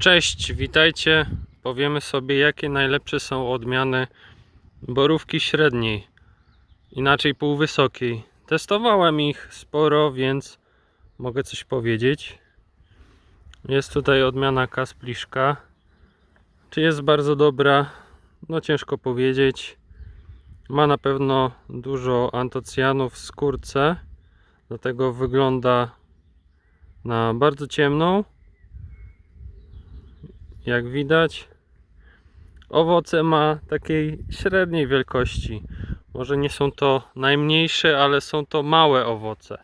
Cześć, witajcie. Powiemy sobie, jakie najlepsze są odmiany borówki średniej, inaczej półwysokiej. Testowałem ich sporo, więc mogę coś powiedzieć. Jest tutaj odmiana Kaspliszka. Czy jest bardzo dobra? No ciężko powiedzieć. Ma na pewno dużo antocjanów w skórce, dlatego wygląda na bardzo ciemną jak widać owoce ma takiej średniej wielkości. Może nie są to najmniejsze ale są to małe owoce.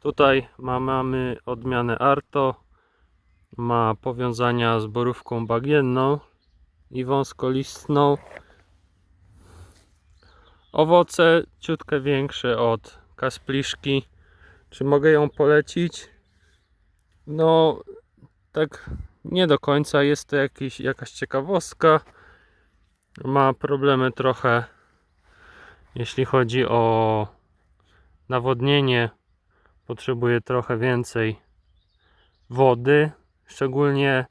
Tutaj ma, mamy odmianę Arto ma powiązania z borówką bagienną i wąskolistną. Owoce ciutkę większe od kaspliszki. Czy mogę ją polecić? no tak nie do końca jest to jakiś, jakaś ciekawostka. Ma problemy trochę, jeśli chodzi o nawodnienie. Potrzebuje trochę więcej wody, szczególnie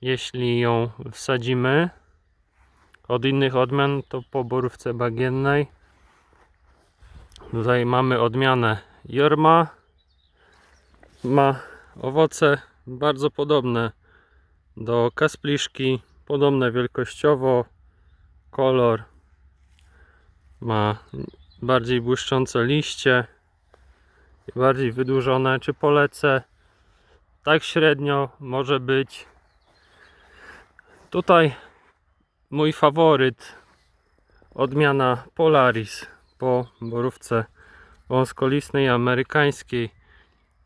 jeśli ją wsadzimy od innych odmian, to po borówce bagiennej. Tutaj mamy odmianę Jorma. Ma owoce bardzo podobne do kaspliszki, podobne wielkościowo, kolor ma bardziej błyszczące liście, bardziej wydłużone. Czy polecę? Tak średnio może być. Tutaj mój faworyt, odmiana Polaris po borówce wąskolistnej amerykańskiej.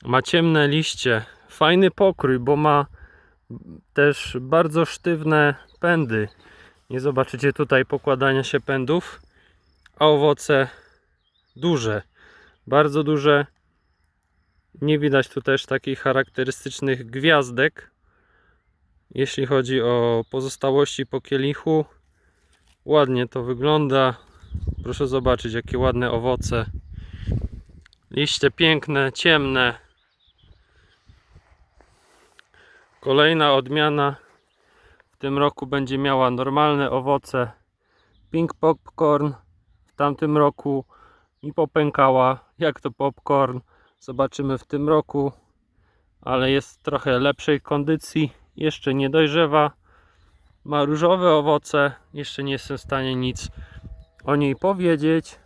Ma ciemne liście, fajny pokrój, bo ma też bardzo sztywne pędy. Nie zobaczycie tutaj pokładania się pędów, a owoce duże, bardzo duże. Nie widać tu też takich charakterystycznych gwiazdek. Jeśli chodzi o pozostałości po kielichu, ładnie to wygląda. Proszę zobaczyć, jakie ładne owoce. Liście piękne, ciemne. Kolejna odmiana w tym roku będzie miała normalne owoce. Pink popcorn w tamtym roku mi popękała. Jak to popcorn? Zobaczymy w tym roku, ale jest w trochę lepszej kondycji. Jeszcze nie dojrzewa. Ma różowe owoce. Jeszcze nie jestem w stanie nic o niej powiedzieć.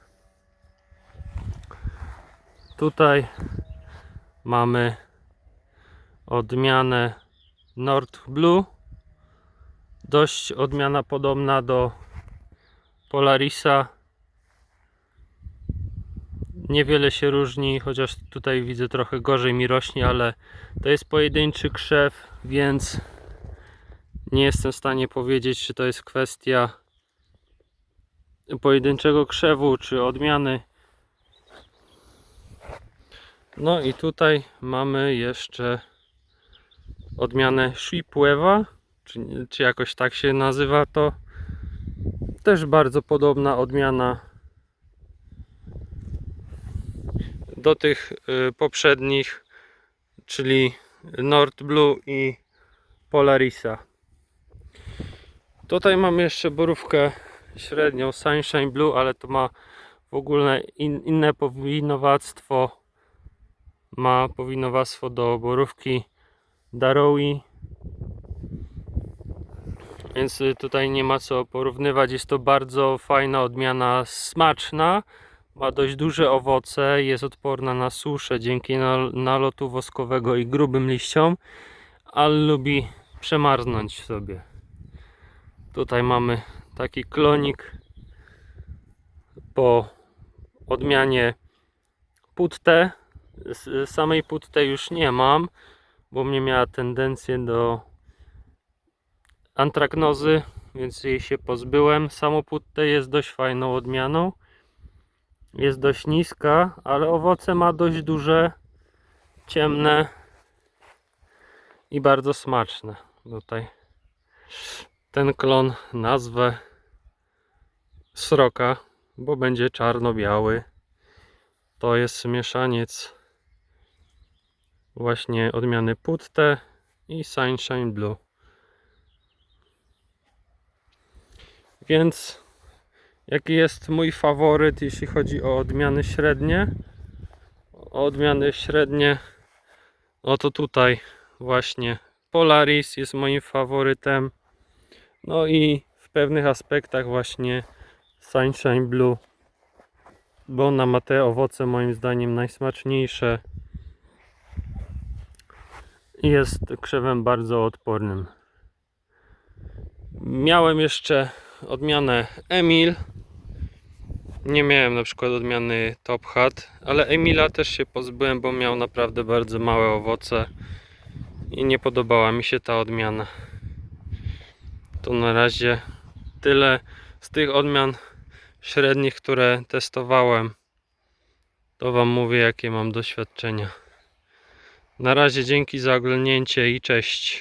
Tutaj mamy odmianę Nord Blue. Dość odmiana podobna do Polarisa. Niewiele się różni, chociaż tutaj widzę trochę gorzej mi rośnie, ale to jest pojedynczy krzew, więc nie jestem w stanie powiedzieć, czy to jest kwestia pojedynczego krzewu, czy odmiany. No i tutaj mamy jeszcze odmianę Shipwewa, czy, czy jakoś tak się nazywa to. Też bardzo podobna odmiana do tych y, poprzednich, czyli Nord Blue i Polarisa. Tutaj mamy jeszcze borówkę średnią Sunshine Blue, ale to ma w ogóle in, inne powinowactwo. Ma powinowactwo do borówki Darowi. Więc y, tutaj nie ma co porównywać. Jest to bardzo fajna odmiana, smaczna. Ma dość duże owoce, jest odporna na suszę dzięki nal- nalotu woskowego i grubym liściom, ale lubi przemarznąć sobie. Tutaj mamy taki klonik po odmianie putte. Z samej putte już nie mam, bo mnie miała tendencję do antraknozy, więc jej się pozbyłem. Samo putte jest dość fajną odmianą. Jest dość niska, ale owoce ma dość duże, ciemne i bardzo smaczne. Tutaj ten klon nazwę sroka, bo będzie czarno-biały. To jest mieszaniec właśnie odmiany putte i Sunshine Blue. Więc jaki jest mój faworyt, jeśli chodzi o odmiany średnie? O odmiany średnie, no to tutaj właśnie Polaris jest moim faworytem. No i w pewnych aspektach właśnie Sunshine Blue, bo ona ma te owoce moim zdaniem najsmaczniejsze jest krzewem bardzo odpornym. Miałem jeszcze odmianę Emil. Nie miałem na przykład odmiany Top Hat, ale Emila też się pozbyłem, bo miał naprawdę bardzo małe owoce i nie podobała mi się ta odmiana. To na razie tyle z tych odmian średnich, które testowałem. To Wam mówię, jakie mam doświadczenia. Na razie dzięki za oglądnięcie i cześć.